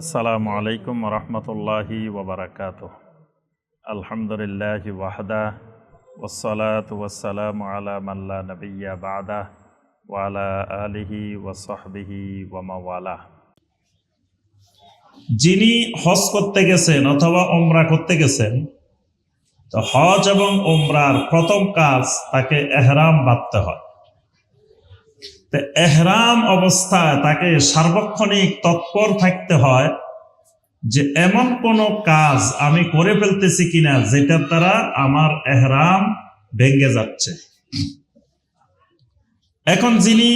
আসসালামু আলাইকুম রহমতুল্লাহি ওবরাকাত আলহামদুলিল্লাহ ওয়াহদা ওসলাত ওয়াসালাম আলা মাল্লা নবিয়া বাদা ওয়ালা আলিহি ওয়াসহবিহি ওয়ামাওয়ালা যিনি হজ করতে গেছেন অথবা ওমরা করতে গেছেন, তো হজ এবং ওমরার প্রথম কাজ তাকে এহরাম বাঁধতে হয়। এহরাম অবস্থায় তাকে সার্বক্ষণিক তৎপর থাকতে হয় যে এমন কোন কাজ আমি করে ফেলতেছি কিনা যেটার দ্বারা আমার এহরাম ভেঙ্গে যাচ্ছে। এখন যিনি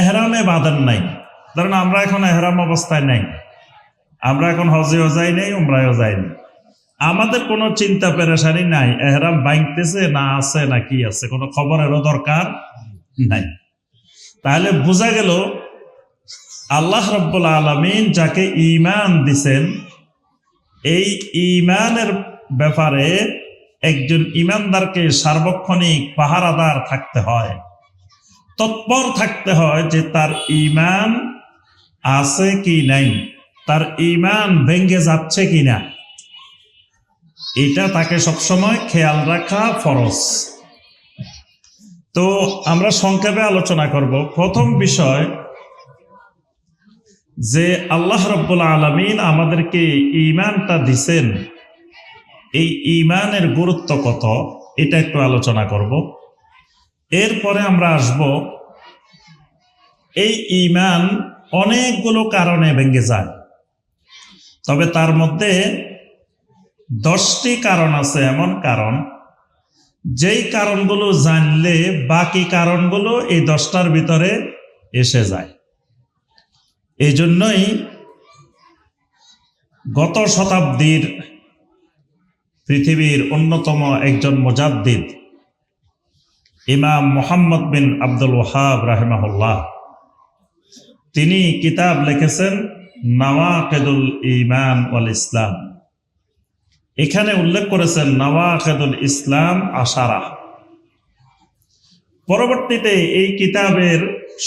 এহরামে বাঁধেন নাই, ধরেন আমরা এখন এহরাম অবস্থায় নাই, আমরা এখন হজেও যাই নাই, উমরায়ও যাই নাই। আমাদের কোনো চিন্তা পেরেশানি নাই, এহরাম বাইংতেছে না আছে না কি আছে, কোনো খবরেরও দরকার নাই। তাহলে বোঝা গেল আল্লাহ রব্বুল আলমিন যাকে ইমান দিছেন, এই ইমানের ব্যাপারে একজন ইমানদারকে সার্বক্ষণিক পাহারাদার থাকতে হয়। তৎপর থাকতে হয় যে তার ইমান আছে কি নাই, তার ইমান ভেঙ্গে যাচ্ছে কি না। এটা তাকে সবসময় খেয়াল রাখা ফরজ। তো আমরা সংক্ষেপে আলোচনা করব। প্রথম বিষয় যে আল্লাহ রব্বুল আলমিন আমাদেরকে ইমানটা দিছেন। এই ইমানের গুরুত্ব কত, এটা একটু আলোচনা করব। এরপরে আমরা আসব। এই ইমান অনেকগুলো কারণে ভেঙে যায়। তবে তার মধ্যে দশটি কারণ আছে, এমন কারণ যেই কারণগুলো জানলে, বাকি কারণগুলো এই দশটার ভিতরে এসে যায়। এই জন্যই গত শতাব্দীর পৃথিবীর অন্যতম একজন মুজাদ্দিদ, ইমাম মোহাম্মদ বিন আব্দুল ওহাব রাহেমাহুল্লাহ, তিনি কিতাব লিখেছেন নওয়াকেদুল ইমান ওয়াল ইসলাম। এখানে উল্লেখ করেছেন নওয়াকেদুল ইসলাম আশারা। পরবর্তীতে এই কিতাবের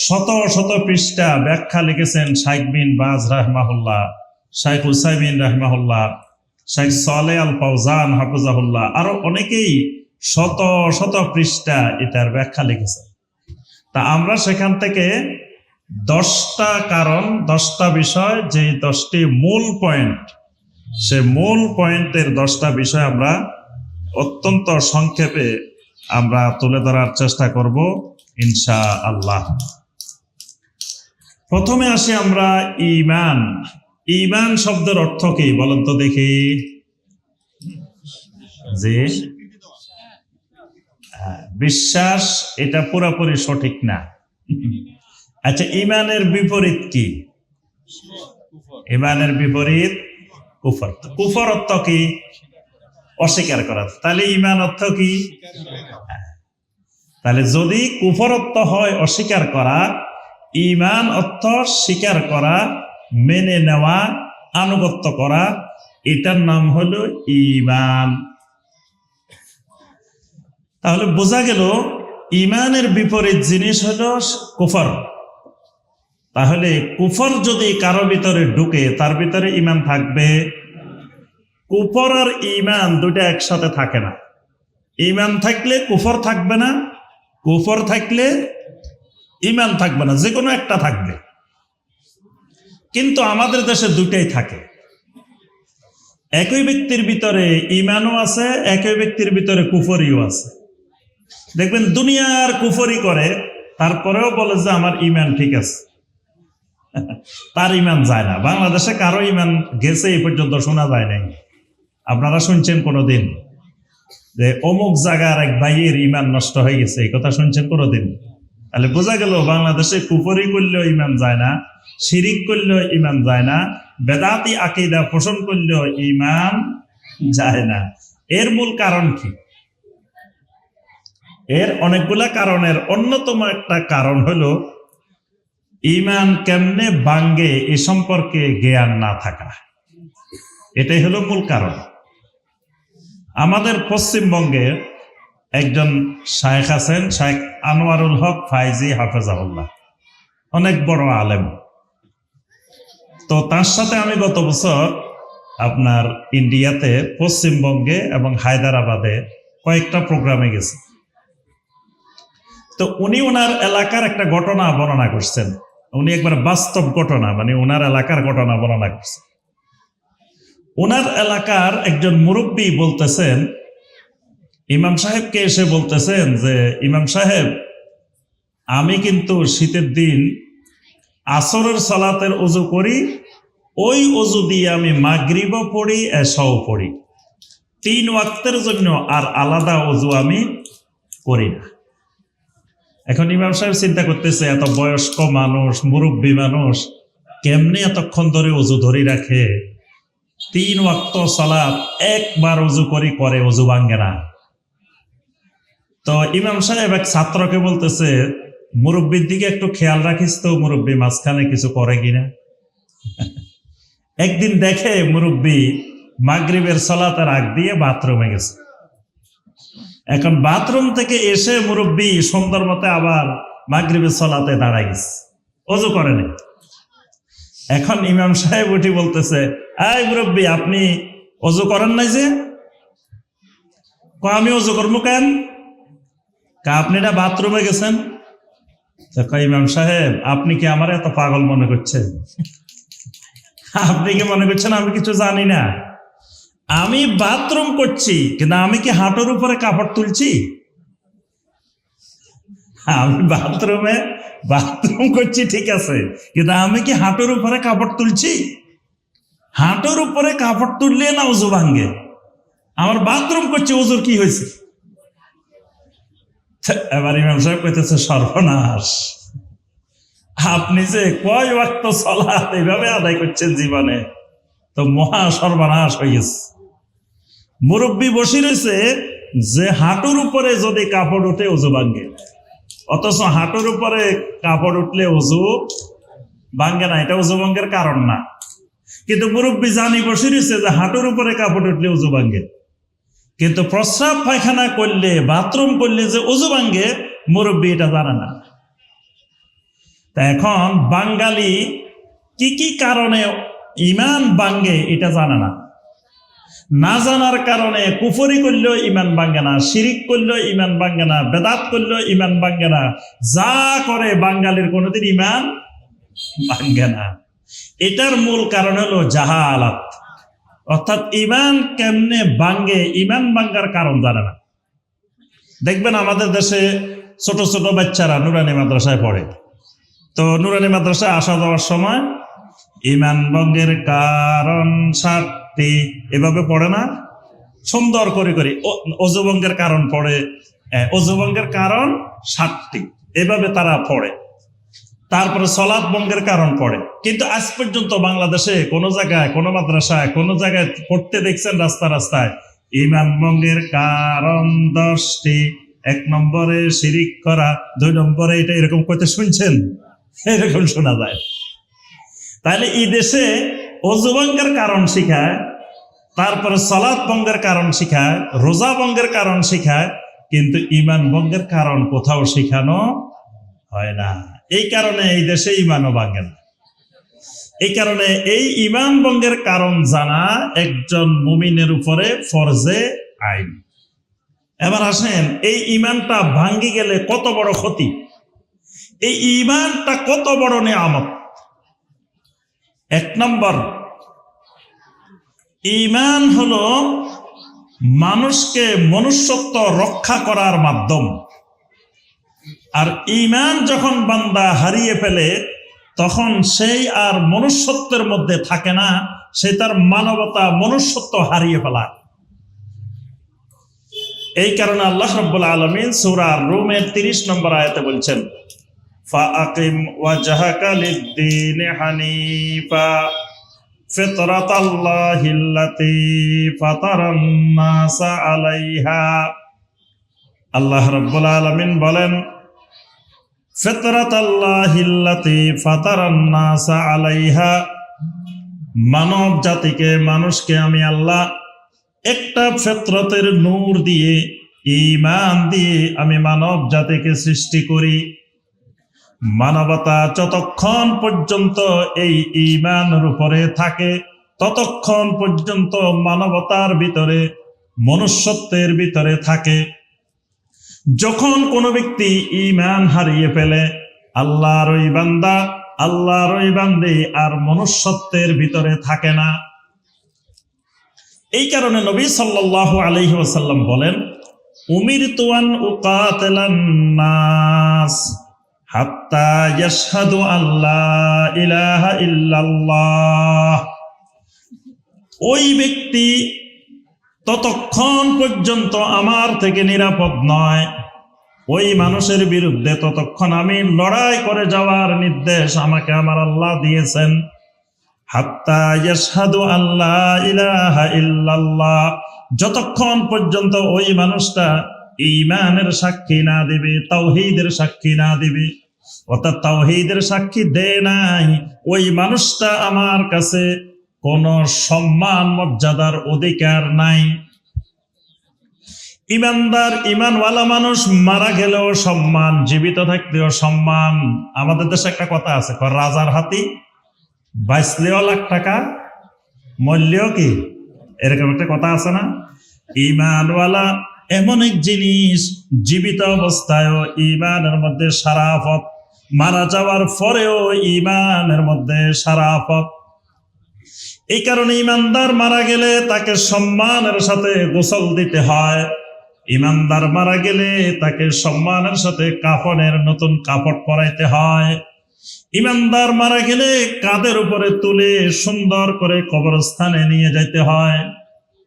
শত শত পৃষ্ঠা ব্যাখ্যা লিখেছেন শাইখ বিন বাজ রাহমাহুল্লাহ, শাইখ হুসাইবিন রাহমাহুল্লাহ, শাইখ সালে আল ফাউজান হাফুজাহুল্লাহ, আরও অনেকেই শত শত পৃষ্ঠা এটার ব্যাখ্যা লিখেছেন। তা আমরা সেখান থেকে দশটা কারণ, দশটা বিষয় যে দশটি মূল পয়েন্ট সে মূল পয়েন্টের দশটা বিষয় আমরা অত্যন্ত সংক্ষেপে আমরা তুলে ধরার চেষ্টা করব ইনশা আল্লাহ প্রথমে আসি আমরা ইমান ইমান শব্দের অর্থ কি বলেন তো দেখি। যে হ্যাঁ, বিশ্বাস এটা পুরোপুরি সঠিক না। আচ্ছা ইমানের বিপরীত কি? ইমানের বিপরীত কুফর। কুফর অর্থ কি? অস্বীকার করা। তাহলে ইমান অর্থ কি? তাহলে যদি কুফরত্ব হয় অস্বীকার করা ইমান অর্থ স্বীকার করা, মেনে নেওয়া, আনুগত্য করা, এটার নাম হলো ইমান তাহলে বোঝা গেল ইমানের বিপরীত জিনিস হলো কুফর। তাহলে কুফর যদি কারও ভিতরে ঢুকে, তার ভিতরে ইমান থাকবে? কুফর আর ইমান দুটা একসাথে থাকে না। ইমান থাকলে কুফর থাকবে না, কুফর থাকলে ইমান থাকবে না যে কোনো একটা থাকবে। কিন্তু আমাদের দেশে দুটাই থাকে। একই ব্যক্তির ভিতরে ইমানও আছে, একই ব্যক্তির ভিতরে কুফরিও আছে। দেখবেন দুনিয়ার কুফরি করে, তারপরেও বলে যে আমার ইমান ঠিক আছে। তার ইমান যায় না। বাংলাদেশে কারও ইমান গেছে এই পর্যন্ত শোনা যায় নাই। আপনারা শুনছেন কোনোদিন যে অমুক জায়গার এক ভাইয়ের ইমান নষ্ট হয়ে গেছে, এই কথা শুনছেন কোনোদিন? তাহলে বোঝা গেল বাংলাদেশে কুফরি করলেও ইমান যায় না, শিরিক করলেও ইমান যায় না, বেদাতি আকিদা পোষণ করলেও ইমান যায় না। এর মূল কারণ কি? এর অনেকগুলা কারণের অন্যতম একটা কারণ হলো ইমান কেমনে বাঙ্গে এ সম্পর্কে জ্ঞান না থাকা। এটাই হলো মূল কারণ। আমাদের পশ্চিমবঙ্গে একজন শায়েখ আছেন, শায়েখ আনোয়ারুল হক ফাইজি হাফেজাহুল্লাহ। অনেক বড় আলেম। তো তার সাথে আমি গত বছর আপনার ইন্ডিয়াতে, পশ্চিমবঙ্গে এবং হায়দ্রাবাদে কয়েকটা প্রোগ্রামে গেছি। তো উনি ওনার এলাকার একটা ঘটনা বর্ণনা করছেন। উনি একবার বাস্তব ঘটনা মানে ওনার এলাকার ঘটনা বর্ণনা করছেন ওনার এলাকার একজন মুরব্বী বলতেছেন, ইমাম সাহেবকে এসে বলতেছেন যে, ইমাম সাহেব, আমি কিন্তু শীতের দিন আসরের সালাতের অজু করি, ওই অজু দিয়ে আমি মাগরিবও পড়ি এসাও পড়ি। তিন ওয়াক্তের জন্য আর আলাদা অজু আমি করি না। এখন ইমাম সাহেব চিন্তা করতেছে, এত বয়স্ক মানুষ, মুরব্বী মানুষ, কেমনে এতক্ষণ ধরে অজু ধরে রাখে? তিন ওয়াক্ত সালাত, একবার অজু করি করে অজু ভাঙ্গে না। তো ইমাম সাহেব এক ছাত্রকে বলতেছে, মুরব্বীর দিকে একটু খেয়াল রাখিস তো, মুরব্বী মাঝখানে কিছু করে কিনা একদিন দেখে মুরব্বী মাগরিবের সলাতের আগ দিয়ে বাথরুমে গেছে। এখন বাথরুম থেকে এসে মুরব্বী সুন্দর মতে আবার মাগরিবের সলাতে দাঁড়ায় গেছে। অজু করেনি। এখন ইমাম সাহেব উঠি বলতেছে, এই মুরব্বী, আপনি অজু করেন নাই যে? আমি অজু করব কেন? কা, আপনি এটা বাথরুমে গেছেন? ইমাম সাহেব, আপনি কি আমার এত পাগল মনে করছেন? আপনি কি মনে করছেন আমি কিছু জানি না? আমি বাথরুম করছি, কিন্তু আমি কি হাঁটুর উপরে কাপড় তুলছি? আমি বাথরুমে বাথরুম করছি, ঠিক আছে, কিন্তু আমি কি হাঁটুর উপরে কাপড় তুলছি? হাঁটুর উপরে কাপড় তুললে না উজু ভাঙ্গে আমার বাথরুম করছি, উজুর কি হয়েছে? এবার ইমাম সাহেব কইতেছে, সর্বনাশ। আপনি যে কয় ওয়াক্ত সলাৎ এইভাবে আদায় করছেন জীবনে, তো মহা সর্বনাশ হয়ে গেছে মুরব্বী বসে রয়েছে যে হাঁটুর উপরে যদি কাপড় উঠে উজু ভাঙ্গে অথচ হাঁটুর উপরে কাপড় উঠলে উজু ভাঙ্গে না, এটা উজু ভঙ্গের কারণ না। কিন্তু মুরব্বী জানি বসে রয়েছে যে হাঁটুর উপরে কাপড় উঠলে উজু ভাঙ্গে কিন্তু প্রস্রাব পায়খানা করলে, বাথরুম করলে যে উজু ভাঙ্গে মুরব্বী এটা জানে না। তা এখন বাঙালি কি কি কারণে ইমান বাঙ্গে এটা জানে না। না জানার কারণে কুফরি করলেও ইমান ভাঙ্গে না, শিরিক করলেও ইমান ভাঙ্গে না, বেদাত করলেও ইমান ভাঙ্গে না, যা করে বাঙালির কোনোদিন ইমান ভাঙ্গে না। এটার মূল কারণ হলো জাহালাত। অর্থাৎ ইমান কেমনে ভাঙ্গে ইমান ভাঙ্গার কারণ জানে না। দেখবেন আমাদের দেশে ছোট ছোট বাচ্চারা নুরানি মাদ্রাসায় পড়ে। তো নুরানি মাদ্রাসায় আসা যাওয়ার সময় ইমান ভঙ্গের কারণ সাতটি এভাবে পড়ে না? সুন্দর করে করে। অজুভঙ্গের কারণ পড়ে অজুভঙ্গের কারণ সাতটি। এভাবে তারা পড়ে। তারপরে সলাৎ বঙ্গের কারণ পড়ে। কিন্তু আজ পর্যন্ত বাংলাদেশে কোনো জায়গায়, কোনো মাদ্রাসায়, কোনো জায়গায় পড়তে দেখছেন রাস্তা রাস্তায় ইমান বঙ্গের কারণ দশটি। এক নম্বরে শিরিক করা, দুই নম্বরে এটা এরকম করতে শুনছেন? এরকম শোনা যায়। তাহলে এই দেশে অজুভঙ্গের কারণ শিখায়, তারপরে সলাৎ বঙ্গের কারণ শিখায়, রোজা বঙ্গের কারণ শিখায়, কিন্তু ইমান বঙ্গের কারণ কোথাও শিখানো হয় না। এই কারণে এই দেশে ইমানও ভাঙে না। এই কারণে এই ইমান বঙ্গের কারণ জানা একজন মুমিনের উপরে ফরজে আইন। এবার আসেন, এই ইমানটা ভাঙ্গি গেলে কত বড় ক্ষতি? এই ইমানটা কত বড় নেয়ামত? এক নম্বর। ইমান হলো মানুষকে মনুষ্যত্ব রক্ষা করার মাধ্যম। আর ইমান যখন বান্দা হারিয়ে ফেলে, তখন সেই আর মনুষ্যত্বের মধ্যে থাকে না, সে তার মানবতা মনুষ্যত্ব হারিয়ে ফেলায় এই কারণে আল্লাহ রব্বুল আলমিন সুরা রুমের তিরিশ নম্বর আয়তে বলছেন ফাআকিম ওয়াজহাকা লিদ্দিন হানিফা। ফিতরাত আল্লাহিল্লাতি ফাতারান নাসা আলাইহা। আল্লাহ রাব্বুল আলামিন বলেন ফিতরাত আল্লাহিল্লাতি ফাতারান নাসা আলাইহা। মানব জাতিকে, মানুষকে আমি আল্লাহ একটা ফেতরতের নূর দিয়ে ইমান দিয়ে আমি মানব জাতিকে সৃষ্টি করি। মানবতা যতক্ষণ পর্যন্ত এই ইমানের উপরে থাকে, ততক্ষণ পর্যন্ত মানবতার ভিতরে, মনুষ্যত্বের ভিতরে থাকে। যখন কোনো ব্যক্তি ইমান হারিয়ে ফেলে, আল্লাহর ওই বান্দা, আল্লাহর ওই বান্দি আর মনুষ্যত্বের ভিতরে থাকে না। এই কারণে নবী সাল্লাল্লাহু আলাইহি ওয়াসাল্লাম বলেন উমির তুয়ান উকাতেলান নাস। হাত্তা ইয়াশহাদু আল্লাহ ইলাহা ইল্লাল্লাহ। ওই ব্যক্তি ততক্ষণ পর্যন্ত আমার থেকে নিরাপদ নয়। ওই মানুষের বিরুদ্ধে ততক্ষণ আমি লড়াই করে যাওয়ার নির্দেশ আমাকে আমার আল্লাহ দিয়েছেন। হাত্তা আল্লাহ ইলাহা যতক্ষণ পর্যন্ত ওই মানুষটা ইমানের সাক্ষী না দিবে, তাওহীদের সাক্ষী না দিবে। অর্থাৎ তাওহীদের সাক্ষী দেয় নাই, ওই মানুষটা আমার কাছে কোন সম্মান, মর্যাদার অধিকার নাই। ইমানদার, ইমানওয়ালা মানুষ মারা গেলেও সম্মান, জীবিত থাকলেও সম্মান। আমাদের দেশে একটা কথা আছে রাজার হাতি বাইসলেও লাখ টাকা মূল্যও কি? এরকম একটা কথা আছে না? ইমানওয়ালা এমন এক জিনিস জীবিত অবস্থায়ও ইমানের মধ্যে সারাফত। মারা যাওয়ার পরেও ইমানের মধ্যে সারাফত। এই কারণে ইমানদার মারা গেলে তাকে সম্মানের সাথে গোসল দিতে হয়। ইমানদার মারা গেলে তাকে সম্মানের সাথে কাফনের নতুন কাপড় পরাইতে হয়। ইমানদার মারা গেলে কাঁধের উপরে তুলে সুন্দর করে কবরস্থানে নিয়ে যাইতে হয়।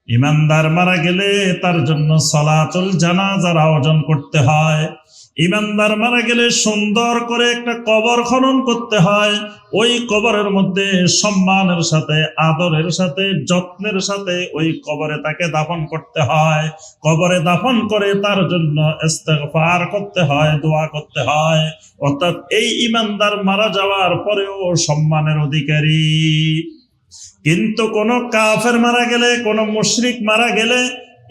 ইমানদার মারা গেলে তার জন্য সলাচল জানাজার আয়োজন করতে হয়। ইমানদার মারা গেলে সুন্দর করে একটা কবর খনন করতে হয়। ওই কবরের মধ্যে সম্মানের সাথে, আদরের সাথে, যত্নের সাথে ওই কবরে তাকে দাফন করতে হয়। কবরে দাফন করে তার জন্য ইস্তেগফার করতে হয়, দোয়া করতে হয়। অর্থাৎ এই ইমানদার মারা যাওয়ার পরেও সম্মানের অধিকারী। কিন্তু কোন কাফের মারা গেলে, কোন মুশরিক মারা গেলে,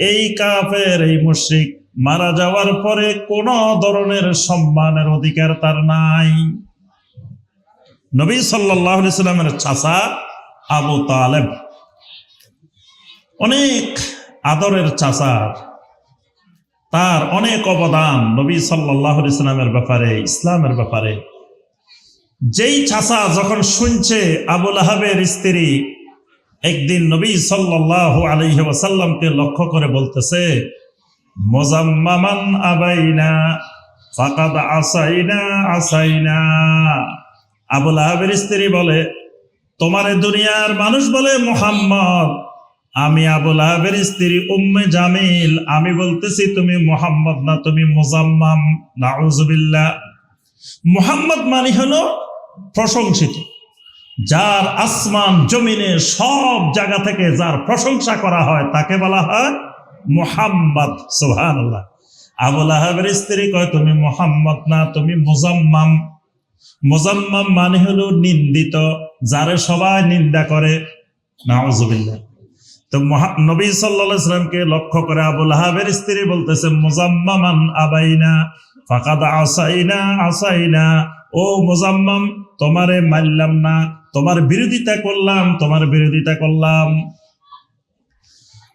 এই কাফের, এই মুশরিক মারা যাওয়ার পরে কোন ধরনের সম্মানের অধিকার তার নাই। নবী সাল্লামের চাচা আবু তালেব, অনেক আদরের চাচা, তার অনেক অবদান নবী সাল্লামের ব্যাপারে, ইসলামের ব্যাপারে। যেই চাচা যখন শুনছে আবুল আহাবের স্ত্রী একদিন নবী সাল্লাল্লাহু আলাইহি ওয়াসাল্লামকে লক্ষ্য করে বলতেছে, মোজাম্মামান আবাইনা, ফাকাদ আসাইনা আসাইনা। আবুল আহাবের স্ত্রী বলে, তোমার দুনিয়ার মানুষ বলে মোহাম্মদ। আমি আবুল আহাবের স্ত্রী উম্মে জামিল। আমি বলতেছি, তুমি মোহাম্মদ না, তুমি মোজাম্মাম। নাউজুবিল্লাহ। মোহাম্মদ মানে হলো প্রশংসিত। যার আসমান, জমিনে সব জায়গা থেকে যার প্রশংসা করা হয়, তাকে বলা হয় মোহাম্মদ সুহান আবুল আহাবের স্ত্রী কয়, তুমি মোহাম্মদ না, তুমি মোজাম্মাম। মোজাম্মাম মানে হলো নিন্দিত, যারে সবাই নিন্দা করে। নাউজুবিল্লাহ। তো নবী সাল্লামকে লক্ষ্য করে আবুল আহাবের স্ত্রী বলতেছে, মোজাম্মামান আবাইনা, ফাকাদ আসাইনা আসাইনা। ও মোজাম্মাম তোমারে মারলাম না, তোমার বিরোধিতা করলাম, তোমার বিরোধিতা করলাম।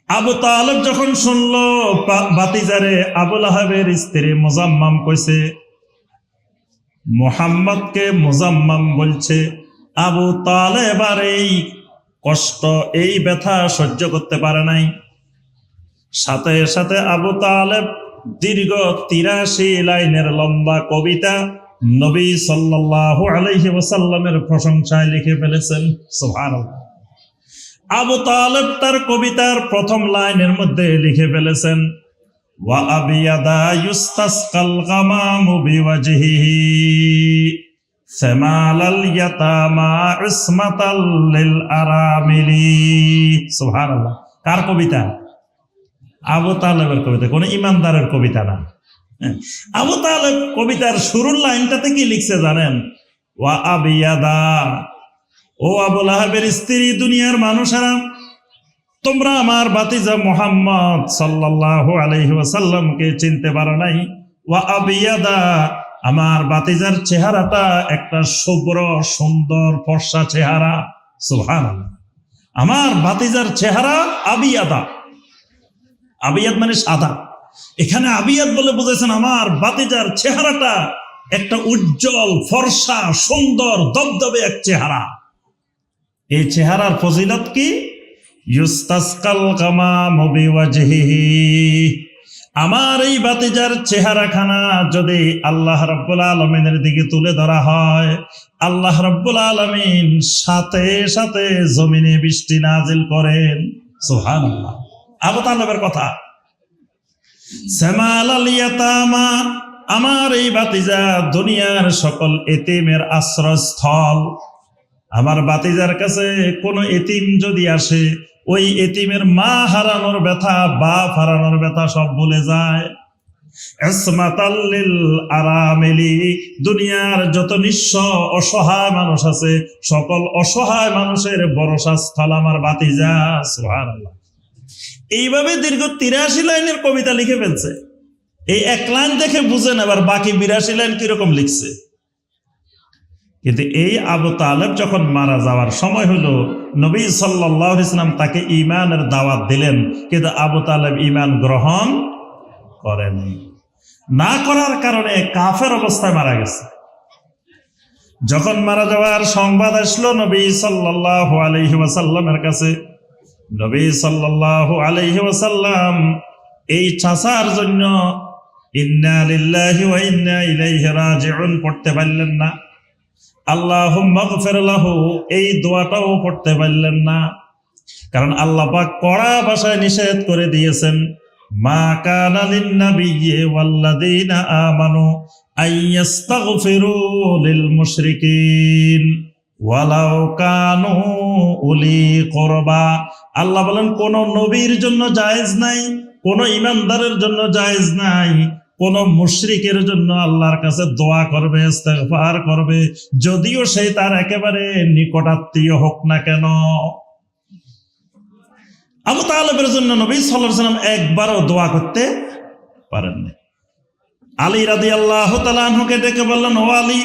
আবু তালেব যখন শুনলো বাতিজারে আবুল আহাবের স্ত্রী মোজাম্মাম কইছে, মোহাম্মদকে মোজাম্মাম বলছে, আবু তালেব আর এই কষ্ট, এই ব্যথা সহ্য করতে পারে নাই। সাথে সাথে আবু তালেব দীর্ঘ তিরাশি লাইনের লম্বা কবিতা নবী সাল্লাল্লাহু আলাইহি ওয়াসাল্লামের প্রশংসায় লিখে ফেলেছেন, সুবহানাল্লাহ। আবু তালেব তার কবিতার প্রথম লাইনের মধ্যে লিখে ফেলেছেন আবিয়াদা ইউস্তাসকাল গামামু বিওয়াজহিহি, সেমালাল ইয়াতামা ইসমাতাল লিল আরামিলি। সুবহানাল্লাহ। কার কবিতা? আবু তালেবের কবিতা, কোন ইমানদারের কবিতা না। আবু তালেব কবিতার শুরুর লাইনটাতে কি লিখছে জানেন? ওয়া আবিয়াদা। ও আবুল আহাবের স্ত্রী, দুনিয়ার মানুষেরা, তোমরা আমার বাতিজা মোহাম্মদ সাল্লাল্লাহু আলাইহি ওয়াসাল্লামকে চিনতে পারো নাই। ওয়া আবিয়াদা। আমার বাতিজার চেহারাটা একটা শুভ্র, সুন্দর, ফর্সা চেহারা। সুহান আমার বাতিজার চেহারা আবিয়াদা। আবিয়াদ মানে সাদা। এখানে আবিয়াদ বলে বুঝেছেন আমার বাতিজার চেহারাটা একটা উজ্জ্বল, ফর্সা, সুন্দর, দবদবে এক চেহারা। এই চেহারার ফজিলত কি? আমার এই বাতিজার চেহারাখানা যদি আল্লাহ রাব্বুল আলমিনের দিকে তুলে ধরা হয়, আল্লাহ রাব্বুল আলমিন সাথে সাথে জমিনে বৃষ্টি নাজিল করেন। সোহান আবু তালেবের কথা। আমার এই বাতিজা দুনিয়ার সকল এতিমের আশ্রয়স্থল আমার বাতিজার কাছে কোনো এতিম যদি আসে ওই এতিমের মা হারানোর ব্যথা বাপ হারানোর ব্যথা সব ভুলে যায় দুনিয়ার যত নিঃস্ব অসহায় মানুষ আছে সকল অসহায় মানুষের ভরসা স্থল আমার বাতিজা সুবহানাল্লাহ এইভাবে দীর্ঘ তিরাশি লাইনের কবিতা লিখে ফেলছে। এই এক লাইন দেখে বুঝেন আবার বাকি বিরাশি লাইন কীরকম লিখছে। কিন্তু এই আবু তালেব যখন মারা যাওয়ার সময় হলো, নবী সাল্লাহ ইসলাম তাকে ইমানের দাওয়াত দিলেন, কিন্তু আবু তালেব ইমান গ্রহণ করেন না করার কারণে কাফের অবস্থায় মারা গেছে। যখন মারা যাওয়ার সংবাদ আসলো, নবী সাল্লাহ আলহি ওয়াসাল্লামের কাছে নবী সাল্লাহ আলহি ওয়াসাল্লাম এই চাষার জন্য ইন্না লিল্লাহি ওয়া ইন্না ইলাইহি রাজিউন পড়তে পারলেন না। আল্লাহ লাহু এই দোয়াটাও পড়তে পারলেন না। কারণ আল্লাহ পাক কড়া ভাষায় নিষেধ করে দিয়েছেন, মা কানা লিন্নাবিয়্যি ওয়াল্লাযীনা আমানু আইয়াস্তাগফিরু লিল মুশরিকিন। ওয়ালাউ কানু উলি করবা। আল্লাহ বলেন, কোন নবীর জন্য জায়েজ নাই, কোন ইমানদারের জন্য জায়েজ নাই, কোন মুশরিকের জন্য আল্লাহর কাছে দোয়া করবে, ইস্তেগফার করবে, যদিও সে তার একেবারে নিকটাত্মীয় হোক না কেন। আবু তালেবের জন্য নবী সাল্লাল্লাহু সাল্লাম একবারও দোয়া করতে পারেননি। আলী রাদি আল্লাহ তালাহুকে ডেকে বললেন, ও আলী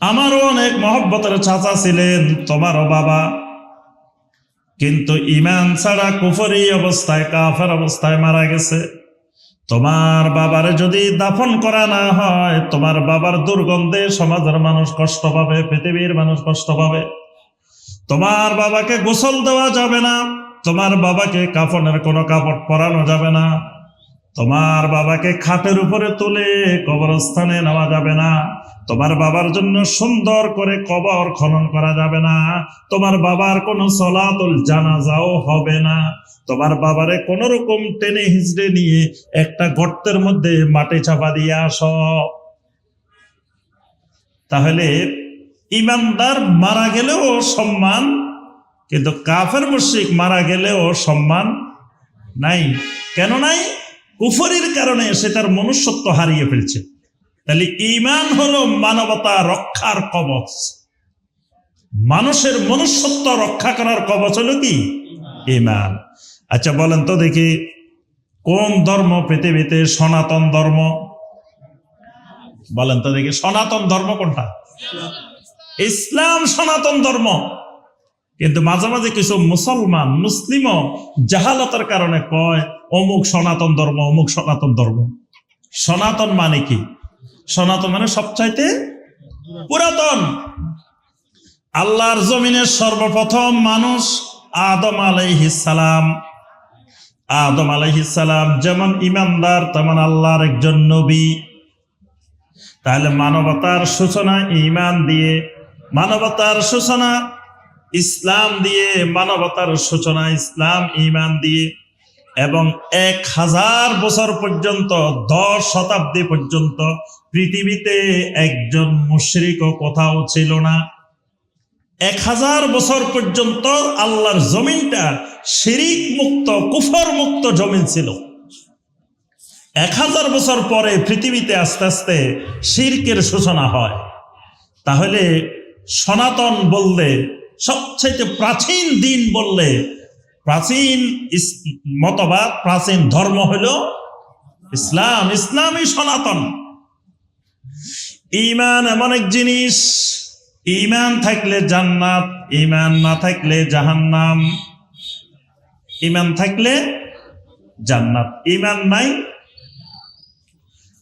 আমারও অনেক মহব্বতের চাচা ছিলেন, তোমারও বাবা। কিন্তু ইমান ছাড়া কুফরি অবস্থায়, কাফের অবস্থায় মারা গেছে। তোমার বাবারে যদি দাফন করা না হয়, তোমার বাবার দুর্গন্ধে সমাজের মানুষ কষ্ট পাবে, পৃথিবীর মানুষ কষ্ট পাবে। তোমার বাবাকে গোসল দেওয়া যাবে না, তোমার বাবাকে কাফনের কোনো কাপড় পরানো যাবে না। তোমার বাবাকে খাটের উপরে তুলে কবরস্থানে নেওয়া যাবে না। তোমার বাবার জন্য সুন্দর করে কবর খনন করা যাবে না। তোমার বাবার কোনো সলাতুল জানাজাও হবে না। তোমার বাবারে কোন রকম টেনে হিজড়ে নিয়ে একটা গর্তের মধ্যে মাটি চাপা দিয়ে আস। তাহলে ইমানদার মারা গেলেও সম্মান, কিন্তু কাফের মুশিক মারা গেলেও সম্মান নাই। কেন নাই? কুফরির কারণে সে তার মনুষ্যত্ব হারিয়ে ফেলছে। তাহলে ইমান হলো মানবতা রক্ষার কবচ। মানুষের মনুষ্যত্ব রক্ষা করার কবচ হলো কি? ইমান আচ্ছা বলেন তো দেখি, কোন ধর্ম পৃথিবীতে সনাতন ধর্ম? বলেন তো দেখি, সনাতন ধর্ম কোনটা? ইসলাম সনাতন ধর্ম। কিন্তু মাঝে মাঝে কিছু মুসলমান, মুসলিমও জাহালতের কারণে কয়, অমুক সনাতন ধর্ম, অমুক সনাতন ধর্ম। সনাতন মানে কি? সনাতন মানে সবচাইতে পুরাতন। আল্লাহর জমিনের সর্বপ্রথম মানুষ আদম আলাইহিসালাম আদম আলাইহিসালাম যেমন ইমানদার, তেমন আল্লাহর একজন নবী। তাহলে মানবতার সূচনা ইমান দিয়ে, মানবতার সূচনা ইসলাম দিয়ে, মানবতার সূচনা ইসলাম ইমান দিয়ে এবং এক হাজার বছর পর্যন্ত, দশ শতাব্দী পর্যন্ত পৃথিবীতে একজন মুশরিকও কোথাও ছিল না। এক হাজার বছর পর্যন্ত আল্লাহর জমিনটা শিরিক মুক্ত, কুফর মুক্ত জমিন ছিল। এক হাজার বছর পরে পৃথিবীতে আস্তে আস্তে শিরকের সূচনা হয়। তাহলে সনাতন বললে, সবচাইতে প্রাচীন দিন বললে, প্রাচীন মতবাদ, প্রাচীন ধর্ম হলো ইসলাম, ইসলামই সনাতন। ইমান এমন এক জিনিস ইমান থাকলে জান্নাত ইমান না থাকলে জাহান্নাম। ইমান থাকলে জান্নাত ইমান নাই।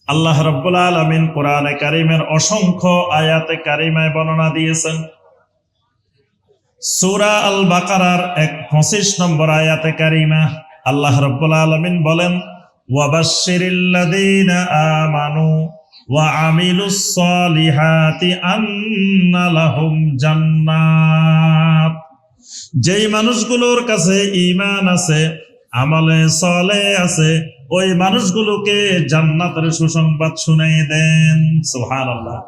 আল্লাহ রব্বুল আলমিন কোরআনে কারিমের অসংখ্য আয়াতে কারিমায় বর্ণনা দিয়েছেন। সূরা আল বাকারার এক পঁচিশ নম্বর আয়াতে কারিমা আল্লাহ রব্বুল আলমিন বলেন ওয়াবাশশিরিল্লাযীনা আমানু আমিলুস সালিহাতি আন্না লাহুম জান্নাত। যেই মানুষগুলোর কাছে ইমান আছে, আমলে সলে আছে, ওই মানুষগুলোকে জান্নাতের সুসংবাদ শুনাই দেন। সুবহানাল্লাহ।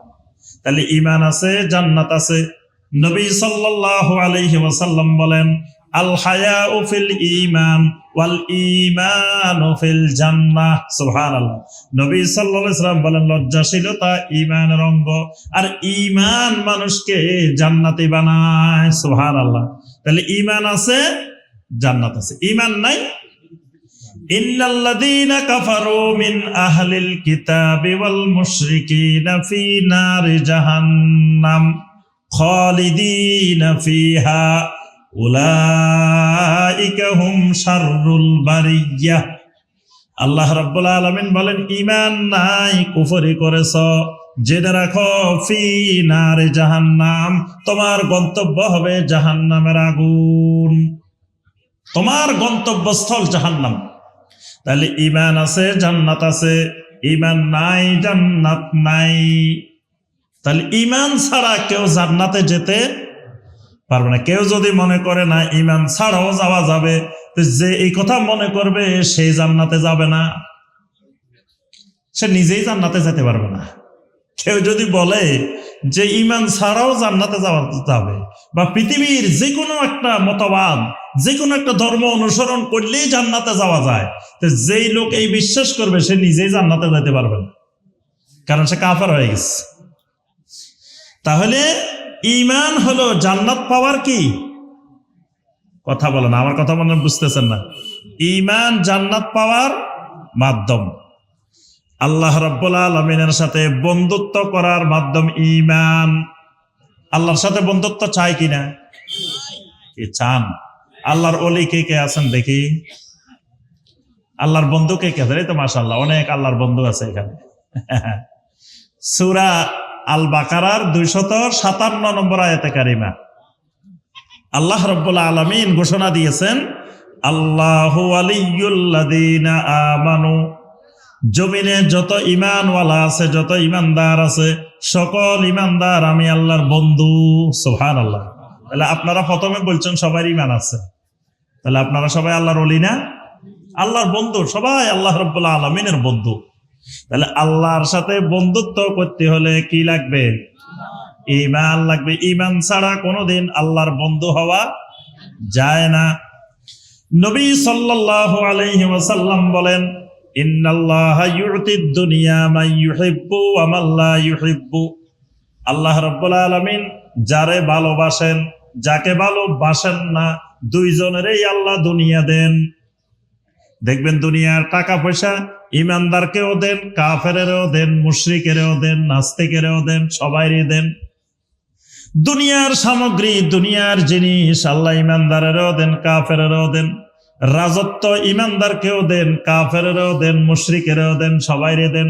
তাহলে ইমান আছে, জান্নাত আছে। নবী সাল্লাল্লাহু আলাইহি ওয়াসাল্লাম বলেন আল হায়াউ ফিল ঈমান ওয়াল ঈমানু ফিল জান্নাহ। সুবহানাল্লাহ। নবী সাল্লাল্লাহু আলাইহি ওয়াসাল্লাম বলেন, লজ্জাশীলতা ঈমানের অঙ্গ, আর ঈমান মানুষকে জান্নাতি বানায়। সুবহানাল্লাহ। তাহলে ঈমান আছে, জান্নাত আছে। ঈমান নাই? ইন্নাল্লাযীনা কাফারু মিন আহলিল কিতাবি ওয়াল মুশরিকিনা ফি নারি জাহান্নাম খালিদিনা ফিহা। বারিয়াহ আল্লাহ রাব্বুল আলামিন বলেন, ঈমান নাই, কুফরি করেছ, জেনে রাখো, ফি নারে জাহান্নাম, তোমার গন্তব্য হবে জাহান্নামের আগুন। তোমার গন্তব্যস্থল জাহান্নাম। তাহলে ইমান আছে, জান্নাত আছে ইমান নাই, জান্নাত নাই। তাহলে ইমান ছাড়া কেউ জান্নাতে যেতে পারবে না। কেউ যদি মনে করে না ইমান ছাড়াও যাওয়া যাবে যে এই কথা মনে করবে সেই জান্নাতে যাবে না। সে নিজেই জান্নাতে যেতে পারবে না। কেউ যদি বলে যে ইমান ছাড়াও জান্নাতে যাওয়া যাবে, বা পৃথিবীর যে কোনো একটা মতবাদ যে কোনো একটা ধর্ম অনুসরণ করলেই জান্নাতে যাওয়া যায়, তো যেই লোক এই বিশ্বাস করবে, সে নিজেই জান্নাতে যেতে পারবে না। কারণ সে কাফার হয়ে গেছে। তাহলে ইমান হলো জান্নাত পাওয়ার কি? কথা বলেন আমার কথা মনে বুঝতেছেন না। ইমান জান্নাত পাওয়ার মাধ্যম। আল্লাহ রব্বুল আলমিনের সাথে বন্ধুত্ব করার মাধ্যম ইমান। আল্লাহর সাথে বন্ধুত্ব চাই কিনা কি চান? আল্লাহর অলি কে কে আছেন দেখি? আল্লাহর বন্ধু কে কে আছেন এই তো মাসাল্লাহ অনেক আল্লাহর বন্ধু আছে এখানে। সুরা আল বাকারার দুইশত সাতান্ন নম্বর আয়াতে কারিমা। আল্লাহ রব্বুল আলমিন ঘোষণা দিয়েছেন, আল্লাহ আমানু, জমিনে যত ইমানওয়ালা আছে, যত ইমানদার আছে, সকল ইমানদার আমি আল্লাহর বন্ধু। সোহান আল্লাহ তাহলে আপনারা প্রথমে বলছেন সবার ইমান আছে। তাহলে আপনারা সবাই আল্লাহর অলি না? আল্লাহর বন্ধু, সবাই আল্লাহ রব্বুল্লাহ আলমিনের বন্ধু। তাহলে আল্লাহর সাথে বন্ধুত্ব করতে হলে কি লাগবে? ইমান লাগবে। ইমান ছাড়া কোনোদিন আল্লাহর বন্ধু হওয়া যায় না। নবী সাল্লাল্লাহু আলাইহি ওয়াসাল্লাম বলেন আল্লাহ রাব্বুল আলামিন যারে ভালোবাসেন, যাকে ভালোবাসেন না, দুইজনেরই আল্লাহ দুনিয়া দেন। দেখবেন দুনিয়ার টাকা পয়সা ইমানদারকেও দেন, কাফেরেরও দেন, মুশরিকেরও দেন, নাস্তিকেরও দেন, সবাইরই দেন। দুনিয়ার সামগ্রী, দুনিয়ার জিনিস আল্লাহ ইমানদারেরও দেন, কাফেরেরও দেন। রাজত্ব ইমানদারকেও দেন, কাফেরেরও দেন, মুশরিকেরও দেন সবাইরে দেন।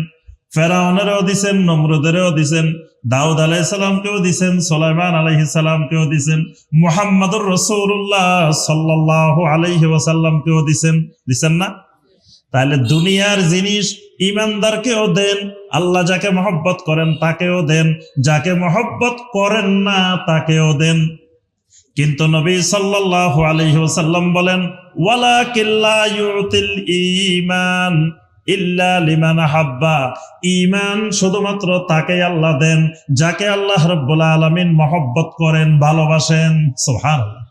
ফেরাউনেরও দিছেন, নমরুদেরও দিছেন, দাউদ আলাইসালামকেও দিছেন, সোলাইমান আলাইহিসালামকেও দিছেন, মুহাম্মদুর রসৌল্লাহ সাল্লাহ আলাইহি ওয়াসাল্লামকেও দিছেন। দিছেন না? তাহলে দুনিয়ার জিনিস ইমানদারকেও দেন, আল্লাহ যাকে মহব্বত করেন তাকেও দেন, যাকে মহব্বত করেন না তাকেও দেন। কিন্তু নবী সাল্লাল্লাহু আলাইহি ওয়াসাল্লাম বলেন ওয়ালা কিল্লা ইউতিল ঈমান ইল্লা লিমান হাব্বা। ঈমান শুধুমাত্র তাকে আল্লাহ দেন, যাকে আল্লাহ রাব্বুল আলামিন মহব্বত করেন, ভালোবাসেন। সুবহানাল্লাহ।